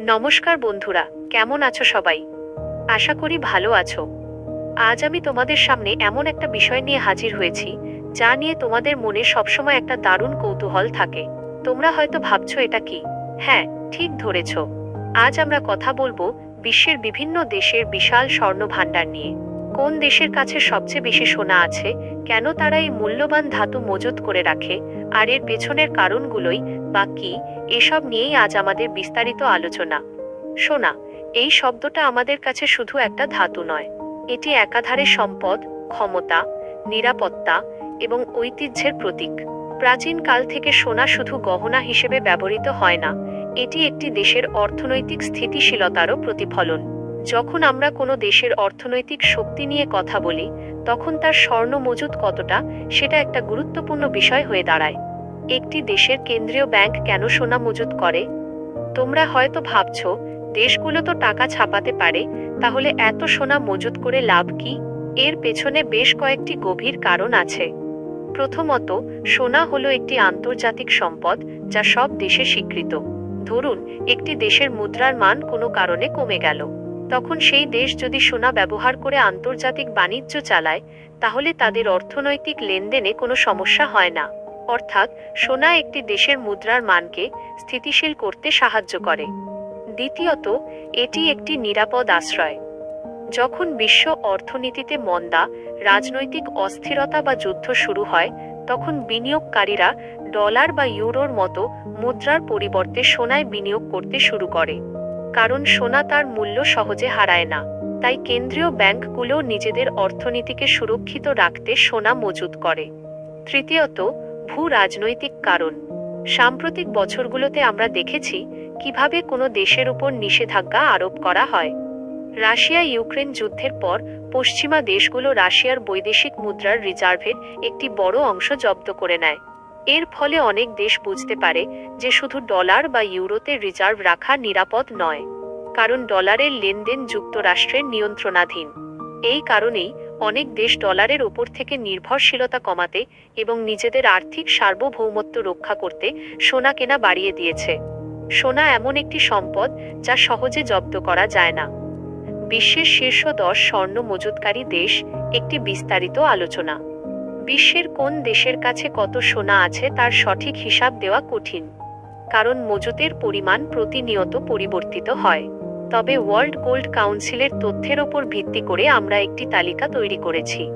নমস্কার বন্ধুরা, কেমন আছো সবাই? আশা করি ভালো আছো। আজ আমি তোমাদের সামনে এমন একটা বিষয় নিয়ে হাজির হয়েছি, যা নিয়ে তোমাদের মনে সবসময় একটা দারুণ কৌতূহল থাকে। তোমরা হয়তো ভাবছ এটা কি? হ্যাঁ ঠিক ধরেছ। আজ আমরা কথা বলব বিশ্বের বিভিন্ন দেশের বিশাল স্বর্ণ ভাণ্ডার নিয়ে। কোন দেশের কাছে সবচেয়ে বেশি সোনা আছে, কেন তারা এই মূল্যবান ধাতু মজুত করে রাখে, আর এর পেছনের কারণগুলোই বা কি, এসব নিয়েই আজ আমাদের বিস্তারিত আলোচনা। সোনা, এই শব্দটা আমাদের কাছে শুধু একটা ধাতু নয়। এটি একাধারে সম্পদ, ক্ষমতা, নিরাপত্তা এবং ঐতিহ্যের প্রতীক। প্রাচীন কাল থেকে সোনা শুধু গহনা হিসেবে ব্যবহৃত হয় না, এটি একটি দেশের অর্থনৈতিক স্থিতিশীলতারও প্রতিফলন। যখন আমরা কোনো দেশের অর্থনৈতিক শক্তি নিয়ে কথা বলি, তখন তার স্বর্ণ মজুদ কতটা, সেটা একটা গুরুত্বপূর্ণ বিষয় হয়ে দাঁড়ায়। একটি দেশের কেন্দ্রীয় ব্যাংক কেন সোনা মজুত করে? তোমরা হয়তো ভাবছ, দেশগুলো তো টাকা ছাপাতে পারে, তাহলে এত সোনা মজুত করে লাভ কি? এর পেছনে বেশ কয়েকটি গভীর কারণ আছে। প্রথমত, সোনা হলো একটি আন্তর্জাতিক সম্পদ, যা সব দেশে স্বীকৃত। ধরুন, একটি দেশের মুদ্রার মান কোনো কারণে কমে গেল। তখন সেই দেশ যদি সোনা ব্যবহার করে আন্তর্জাতিক বাণিজ্য চালায়, তাহলে তাদের অর্থনৈতিক লেনদেনে কোনো সমস্যা হয় না। অর্থাৎ, সোনা একটি দেশের মুদ্রার মানকে স্থিতিশীল করতে সাহায্য করে। দ্বিতীয়ত, এটি একটি নিরাপদ আশ্রয়। যখন বিশ্ব অর্থনীতিতে মন্দা, রাজনৈতিক অস্থিরতা বা যুদ্ধ শুরু হয়, তখন বিনিয়োগকারীরা ডলার বা ইউরোর মতো মুদ্রার পরিবর্তে সোনায় বিনিয়োগ করতে শুরু করে। কারণ সোনা তার মূল্য সহজে হারায় না। তাই কেন্দ্রীয় ব্যাংকগুলো নিজেদের অর্থনীতিকে সুরক্ষিত রাখতে সোনা মজুত করে। তৃতীয়ত, ভূ রাজনৈতিক কারণ। সাম্প্রতিক বছরগুলোতে আমরা দেখেছি কীভাবে কোনো দেশের উপর নিষেধাজ্ঞা আরোপ করা হয়। রাশিয়া ইউক্রেন যুদ্ধের পর পশ্চিমা দেশগুলো রাশিয়ার বৈদেশিক মুদ্রার রিজার্ভের একটি বড় অংশ জব্দ করে নেয়। এর ফলে অনেক দেশ বুঝতে পারে যে শুধু ডলার বা ইউরোতে রিজার্ভ রাখা নিরাপদ নয়, কারণ ডলারের লেনদেন যুক্তরাষ্ট্রের নিয়ন্ত্রণাধীন। এই কারণেই অনেক দেশ ডলারের ওপর থেকে নির্ভরশীলতা কমাতে এবং নিজেদের আর্থিক সার্বভৌমত্ব রক্ষা করতে সোনা কেনা বাড়িয়ে দিয়েছে। সোনা এমন একটি সম্পদ যা সহজে জব্দ করা যায় না। বিশ্বের শীর্ষ দশ স্বর্ণ মজুতকারী দেশ একটি বিস্তারিত আলোচনা। বিশ্বের কোন দেশের কাছে কত সোনা আছে তার সঠিক হিসাব দেওয়া কঠিন। কারণ মজুতের পরিমাণ প্রতিনিয়ত পরিবর্তিত হয়। তবে ওয়ার্ল্ড গোল্ড কাউন্সিলের তথ্যের ওপর ভিত্তি করে আমরা একটি তালিকা তৈরি করেছি।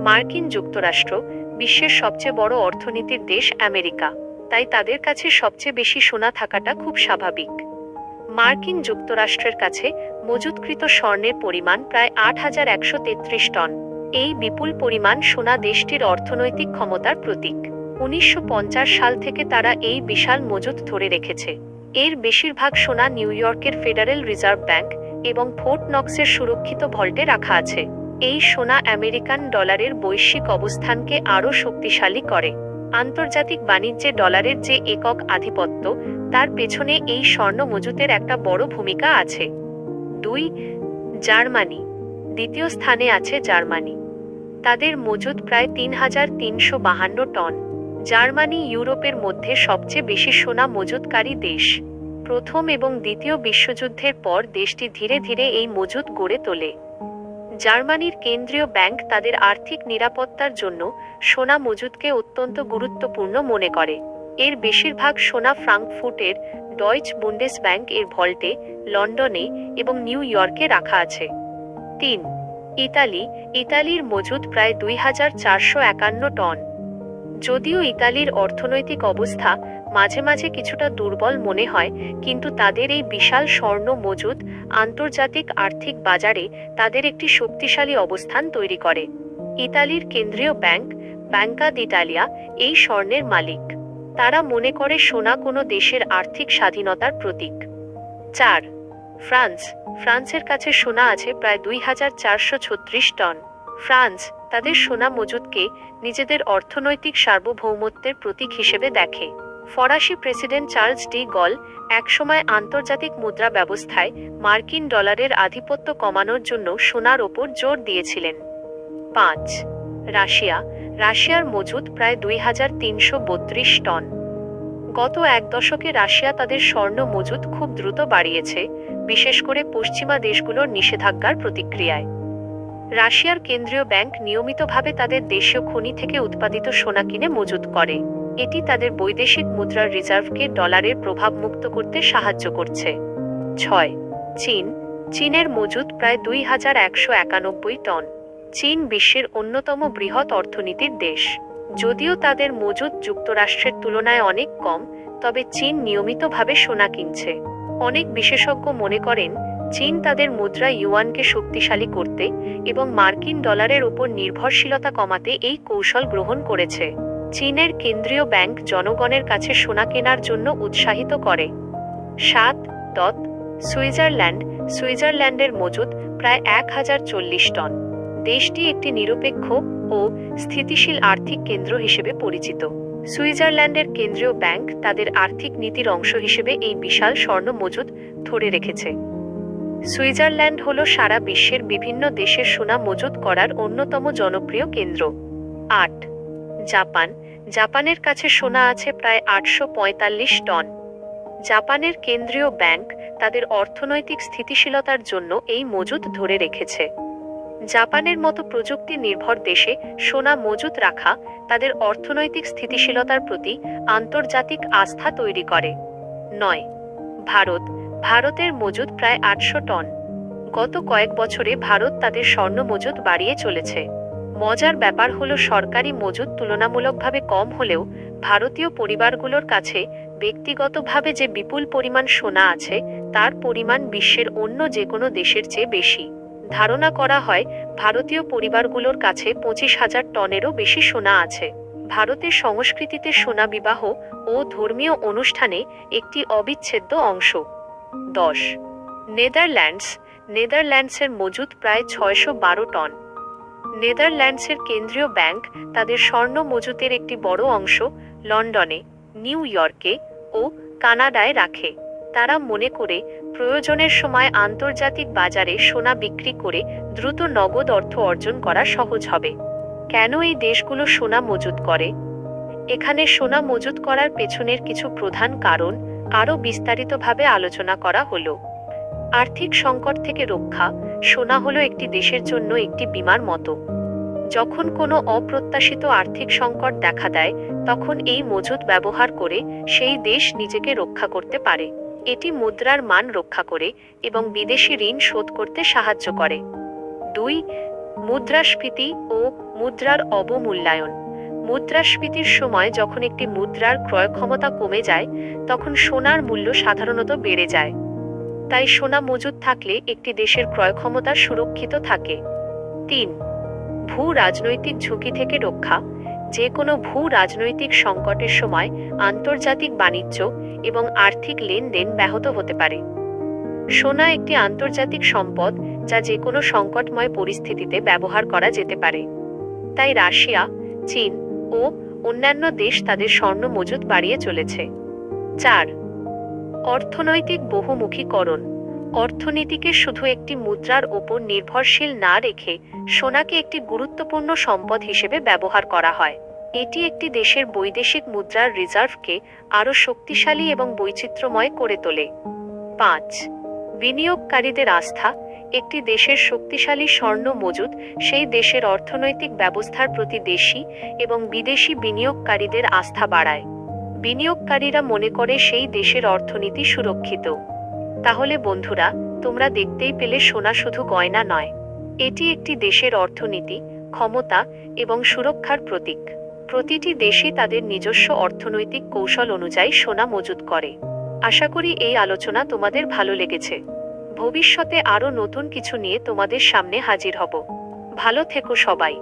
মার্কিন যুক্তরাষ্ট্র, বিশ্বের সবচেয়ে বড় অর্থনীতির দেশ আমেরিকা, তাই তাদের কাছে সবচেয়ে বেশি সোনা থাকাটা খুব স্বাভাবিক। মার্কিন যুক্তরাষ্ট্রের কাছে মজুতকৃত স্বর্ণের পরিমাণ প্রায় আট হাজার একশো তেত্রিশ টন। এই বিপুল পরিমাণ সোনা দেশটির অর্থনৈতিক ক্ষমতার প্রতীক। উনিশশো পঞ্চাশ সাল থেকে তারা এই বিশাল মজুত ধরে রেখেছে। এর বেশিরভাগ সোনা নিউ ইয়র্কের ফেডারেল রিজার্ভ ব্যাংক এবং ফোর্ট নক্সের সুরক্ষিত ভল্টে রাখা আছে। এই সোনা আমেরিকান ডলারের বৈশ্বিক অবস্থানকে আরও শক্তিশালী করে। আন্তর্জাতিক বাণিজ্যে ডলারের যে একক আধিপত্য, তার পেছনে এই স্বর্ণ মজুতের একটা বড় ভূমিকা আছে। দুই, জার্মানি। দ্বিতীয় স্থানে আছে জার্মানি। তাদের মজুদ প্রায় তিন হাজার তিনশো বাহান্ন টন। জার্মানি ইউরোপের মধ্যে সবচেয়ে বেশি সোনা মজুতকারী দেশ। প্রথম এবং দ্বিতীয় বিশ্বযুদ্ধের পর দেশটি ধীরে ধীরে এই মজুদ গড়ে তোলে। জার্মানির কেন্দ্রীয় ব্যাংক তাদের আর্থিক নিরাপত্তার জন্য সোনা মজুদকে অত্যন্ত গুরুত্বপূর্ণ মনে করে। এর বেশিরভাগ সোনা ফ্রাঙ্কফুটের ডয়েচ বুন্ডেস ব্যাংক এর ভল্টে, লন্ডনে এবং নিউ ইয়র্কে রাখা আছে। তিন ইতালি, ইতালির মজুদ প্রায় দুই হাজার চারশো একান্ন টন। যদিও ইতালির অর্থনৈতিক অবস্থা মাঝে মাঝে কিছুটা দুর্বল মনে হয়, কিন্তু তাদের এই বিশাল স্বর্ণ মজুদ আন্তর্জাতিক আর্থিক বাজারে তাদের একটি শক্তিশালী অবস্থান তৈরি করে। ইতালির কেন্দ্রীয় ব্যাংক ব্যাংকা দিটালিয়া এই স্বর্ণের মালিক। তারা মনে করে সোনা কোনো দেশের আর্থিক স্বাধীনতার প্রতীক। চার ফ্রান্স, ফ্রান্সের কাছে সোনা আছে প্রায় দুই হাজার চারশো ছত্রিশ টন। ফ্রান্স তাদের সোনা মজুদকে নিজেদের অর্থনৈতিক সার্বভৌমত্বের প্রতীক হিসেবে দেখে। ফরাসি প্রেসিডেন্ট চার্লস ডি গল একসময় আন্তর্জাতিক মুদ্রা ব্যবস্থায় মার্কিন ডলারের আধিপত্য কমানোর জন্য সোনার ওপর জোর দিয়েছিলেন। পাঁচ, রাশিয়া। রাশিয়ার মজুদ প্রায় দুই হাজার তিনশো বত্রিশ টন। গত এক দশকে রাশিয়া তাদের স্বর্ণ মজুদ খুব দ্রুত বাড়িয়েছে, বিশেষ করে পশ্চিমা দেশগুলোর নিষেধাজ্ঞার প্রতিক্রিয়ায়। রাশিয়ার কেন্দ্রীয় ব্যাংক নিয়মিতভাবে তাদের দেশীয় খনি থেকে উৎপাদিত সোনা কিনে মজুত করে। এটি তাদের বৈদেশিক মুদ্রার রিজার্ভকে ডলারের প্রভাব মুক্ত করতে সাহায্য করছে। ছয়, চীন। চীনের মজুদ প্রায় দুই হাজার একশো একানব্বই টন। চীন বিশ্বের অন্যতম বৃহৎ অর্থনীতির দেশ। যদিও তাদের মজুদ যুক্তরাষ্ট্রের তুলনায় অনেক কম, তবে চীন নিয়মিতভাবে সোনা কিনছে। অনেক বিশেষজ্ঞ মনে করেন, চীন তাদের মুদ্রা ইউয়ানকে শক্তিশালী করতে এবং মার্কিন ডলারের উপর নির্ভরশীলতা কমাতে এই কৌশল গ্রহণ করেছে। চীনের কেন্দ্রীয় ব্যাংক জনগণের কাছে সোনা কেনার জন্য উৎসাহিত করে। সাত দত সুইজারল্যান্ড, সুইজারল্যান্ডের মজুদ প্রায় এক হাজার চল্লিশ টন। দেশটি একটি নিরপেক্ষ ও স্থিতিশীল আর্থিক কেন্দ্র হিসেবে পরিচিত। সুইজারল্যান্ডের কেন্দ্রীয় ব্যাংক তাদের আর্থিক নীতির অংশ হিসেবে এই বিশাল স্বর্ণ মজুদ ধরে রেখেছে। সুইজারল্যান্ড হল সারা বিশ্বের বিভিন্ন দেশের সোনা মজুত করার অন্যতম জনপ্রিয় কেন্দ্র। আট। জাপান। জাপানের কাছে সোনা আছে প্রায় আটশো পঁয়তাল্লিশ টন। জাপানের কেন্দ্রীয় ব্যাংক তাদের অর্থনৈতিক স্থিতিশীলতার জন্য এই মজুদ ধরে রেখেছে। জাপানের মতো প্রযুক্তি নির্ভর দেশে সোনা মজুত রাখা তাদের অর্থনৈতিক স্থিতিশীলতার প্রতি আন্তর্জাতিক আস্থা তৈরি করে। নয়, ভারত, ভারতের মজুদ প্রায় আটশো টন। গত কয়েক বছরে ভারত তাদের স্বর্ণ মজুদ বাড়িয়ে চলেছে। মজার ব্যাপার হলো সরকারি মজুদ তুলনামূলকভাবে কম হলেও ভারতীয় পরিবারগুলোর কাছে ব্যক্তিগতভাবে যে বিপুল পরিমাণ সোনা আছে, তার পরিমাণ বিশ্বের অন্য যে কোনো দেশের চেয়ে বেশি। ধারণা করা হয়, ভারতীয় পরিবারগুলোর কাছে পঁচিশ হাজার টনেরও বেশি সোনা আছে। ভারতের সংস্কৃতিতে সোনা বিবাহ ও ধর্মীয় অনুষ্ঠানে একটি অবিচ্ছেদ্য অংশ। দশ। নেদারল্যান্ডস। নেদারল্যান্ডসের মজুদ প্রায় ছয়শো বারো টন। নেদারল্যান্ডসের কেন্দ্রীয় ব্যাংক তাদের স্বর্ণ মজুতের একটি বড় অংশ লন্ডনে, নিউ ইয়র্কে ও কানাডায় রাখে। তারা মনে করে প্রয়োজনের সময় আন্তর্জাতিক বাজারে সোনা বিক্রি করে দ্রুত নগদ অর্থ অর্জন করা সহজ হবে। কেন এই দেশগুলো সোনা মজুত করে? এখানে সোনা মজুত করার পেছনের কিছু প্রধান কারণ আরও বিস্তারিতভাবে আলোচনা করা হলো। আর্থিক সংকট থেকে রক্ষা, সোনা হলো একটি দেশের জন্য একটি বিমার মতো। যখন কোনো অপ্রত্যাশিত আর্থিক সংকট দেখা দেয়, তখন এই মজুদ ব্যবহার করে সেই দেশ নিজেকে রক্ষা করতে পারে। এটি মুদ্রার মান রক্ষা করে এবং বিদেশি ঋণ শোধ করতে সাহায্য করে। দুই, মুদ্রাস্ফীতি ও মুদ্রার অবমূল্যায়ন। মুদ্রাস্ফীতির সময় যখন একটি মুদ্রার ক্রয় ক্ষমতা কমে যায়, তখন সোনার মূল্য সাধারণত বেড়ে যায়। তাই সোনা মজুদ থাকলে একটি দেশের ক্রয় ক্ষমতা সুরক্ষিত থাকে। তিন ভূ রাজনৈতিক ঝুঁকি থেকে রক্ষা। যে কোনো ভূ রাজনৈতিক সংকটের সময় আন্তর্জাতিক বাণিজ্য এবং আর্থিক লেনদেন ব্যাহত হতে পারে। সোনা একটি আন্তর্জাতিক সম্পদ যা যে কোনো সংকটময় পরিস্থিতিতে ব্যবহার করা যেতে পারে। তাই রাশিয়া, চীন ও অন্যান্য দেশ তাদের স্বর্ণ মজুদ বাড়িয়ে চলেছে। চার, অর্থনৈতিক বহুমুখীকরণ। অর্থনীতিকে শুধু একটি মুদ্রার ওপর নির্ভরশীল না রেখে সোনাকে একটি গুরুত্বপূর্ণ সম্পদ হিসেবে ব্যবহার করা হয়। এটি একটি দেশের বৈদেশিক মুদ্রার রিজার্ভকে আরও শক্তিশালী এবং বৈচিত্র্যময় করে তোলে। পাঁচ, বিনিয়োগকারীদের আস্থা। একটি দেশের শক্তিশালী স্বর্ণ মজুদ সেই দেশের অর্থনৈতিক ব্যবস্থার প্রতি দেশি এবং বিদেশি বিনিয়োগকারীদের আস্থা বাড়ায়। বিনিয়োগকারীরা মনে করে সেই দেশের অর্থনীতি সুরক্ষিত। তাহলে বন্ধুরা, তোমরা দেখতেই পেলে সোনা শুধু গয়না নয়। এটি একটি দেশের অর্থনীতি, ক্ষমতা এবং সুরক্ষার প্রতীক। প্রতিটি দেশই তাদের নিজস্ব অর্থনৈতিক কৌশল অনুযায়ী সোনা মজুত করে। আশা করি এই আলোচনা তোমাদের ভালো লেগেছে। ভবিষ্যতে আরও নতুন কিছু নিয়ে তোমাদের সামনে হাজির হব। ভালো থেকো সবাই।